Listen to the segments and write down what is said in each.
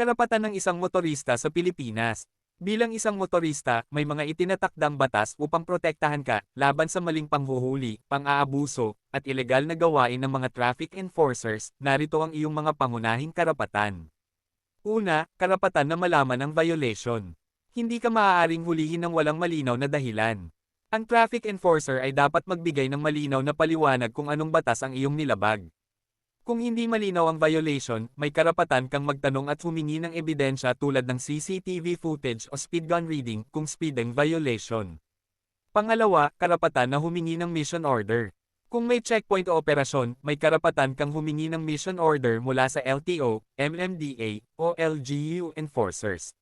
Karapatan ng isang motorista sa Pilipinas. Bilang isang motorista, may mga itinatakdang batas upang protektahan ka laban sa maling panghuhuli, pang-aabuso, at ilegal na gawain ng mga traffic enforcers. Narito ang iyong mga pangunahing karapatan. Una, karapatan na malaman ang violation. Hindi ka maaaring hulihin ng walang malinaw na dahilan. Ang traffic enforcer ay dapat magbigay ng malinaw na paliwanag kung anong batas ang iyong nilabag. Kung hindi malinaw ang violation, may karapatan kang magtanong at humingi ng ebidensya tulad ng CCTV footage o speed gun reading kung speeding violation. Pangalawa, karapatan na humingi ng mission order. Kung may checkpoint o operasyon, may karapatan kang humingi ng mission order mula sa LTO, MMDA, o LGU enforcers.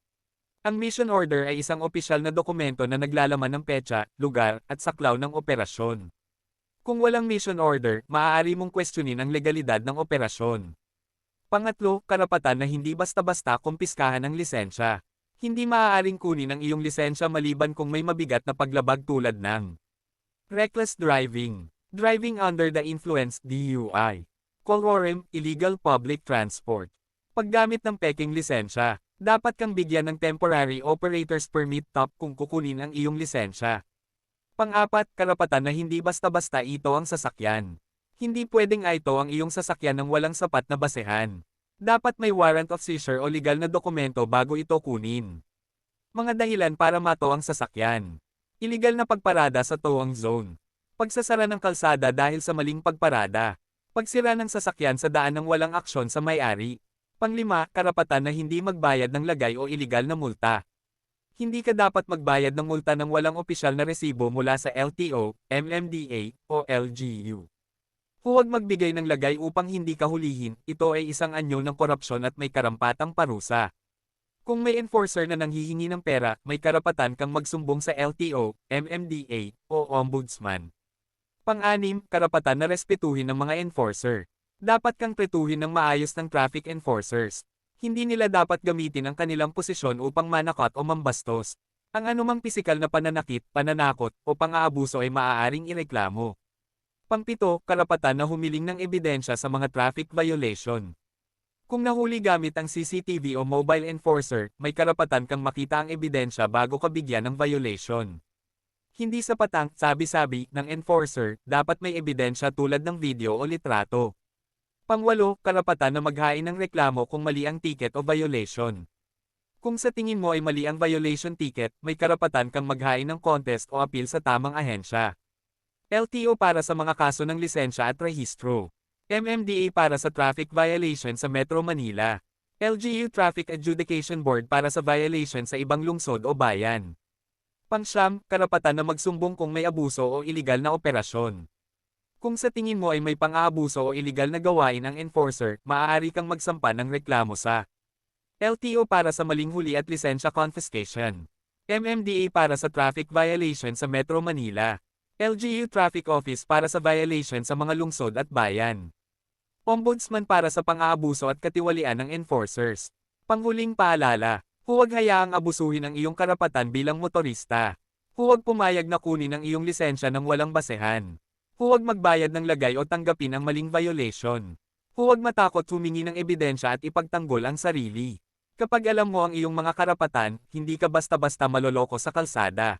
Ang mission order ay isang opisyal na dokumento na naglalaman ng petsa, lugar, at saklaw ng operasyon. Kung walang mission order, maaari mong questionin ang legalidad ng operasyon. Pangatlo, karapatan na hindi basta-basta kumpiskahan ang lisensya. Hindi maaaring kunin ang iyong lisensya maliban kung may mabigat na paglabag tulad ng reckless driving, driving under the influence DUI, colorem, illegal public transport. Paggamit ng peking lisensya, dapat kang bigyan ng temporary operator's permit top kung kukunin ang iyong lisensya. Pang-apat, karapatan na hindi basta-basta ito ang sasakyan. Hindi pwedeng ito ang iyong sasakyan ng walang sapat na basehan. Dapat may warrant of seizure o legal na dokumento bago ito kunin. Mga dahilan para mato ang sasakyan. Illegal na pagparada sa towing zone. Pagsasara ng kalsada dahil sa maling pagparada. Pagsira ng sasakyan sa daan ng walang aksyon sa may-ari. Panglima, karapatan na hindi magbayad ng lagay o iligal na multa. Hindi ka dapat magbayad ng multa ng walang opisyal na resibo mula sa LTO, MMDA, o LGU. Huwag magbigay ng lagay upang hindi ka hulihin, ito ay isang anyo ng korupsyon at may karampatang parusa. Kung may enforcer na nanghihingi ng pera, may karapatan kang magsumbong sa LTO, MMDA, o Ombudsman. Pang-anim, karapatan na respetuhin ng mga enforcer. Dapat kang tretuhin ng maayos ng traffic enforcers. Hindi nila dapat gamitin ang kanilang posisyon upang manakot o mambastos. Ang anumang pisikal na pananakit, pananakot, o pang-aabuso ay maaaring ireklamo. Pangpito, karapatan na humiling ng ebidensya sa mga traffic violation. Kung nahuli gamit ang CCTV o mobile enforcer, may karapatan kang makita ang ebidensya bago ka bigyan ng violation. Hindi sapat ang sabi-sabi ng enforcer, dapat may ebidensya tulad ng video o litrato. Pangwalo, karapatan na maghain ng reklamo kung mali ang ticket o violation. Kung sa tingin mo ay mali ang violation ticket, may karapatan kang maghain ng contest o appeal sa tamang ahensya. LTO para sa mga kaso ng lisensya at rehistro. MMDA para sa traffic violation sa Metro Manila. LGU Traffic Adjudication Board para sa violation sa ibang lungsod o bayan. Pangsyam, karapatan na magsumbong kung may abuso o iligal na operasyon. Kung sa tingin mo ay may pang-aabuso o iligal na gawain ang enforcer, maaari kang magsampa ng reklamo sa LTO para sa maling huli at lisensya confiscation. MMDA para sa traffic violation sa Metro Manila. LGU Traffic Office para sa violation sa mga lungsod at bayan. Ombudsman para sa pang-aabuso at katiwalian ng enforcers. Panghuling paalala, huwag hayaang abusuhin ang iyong karapatan bilang motorista. Huwag pumayag na kunin ang iyong lisensya ng walang basehan. Huwag magbayad ng lagay o tanggapin ang maling violation. Huwag matakot humingi ng ebidensya at ipagtanggol ang sarili. Kapag alam mo ang iyong mga karapatan, hindi ka basta-basta maloloko sa kalsada.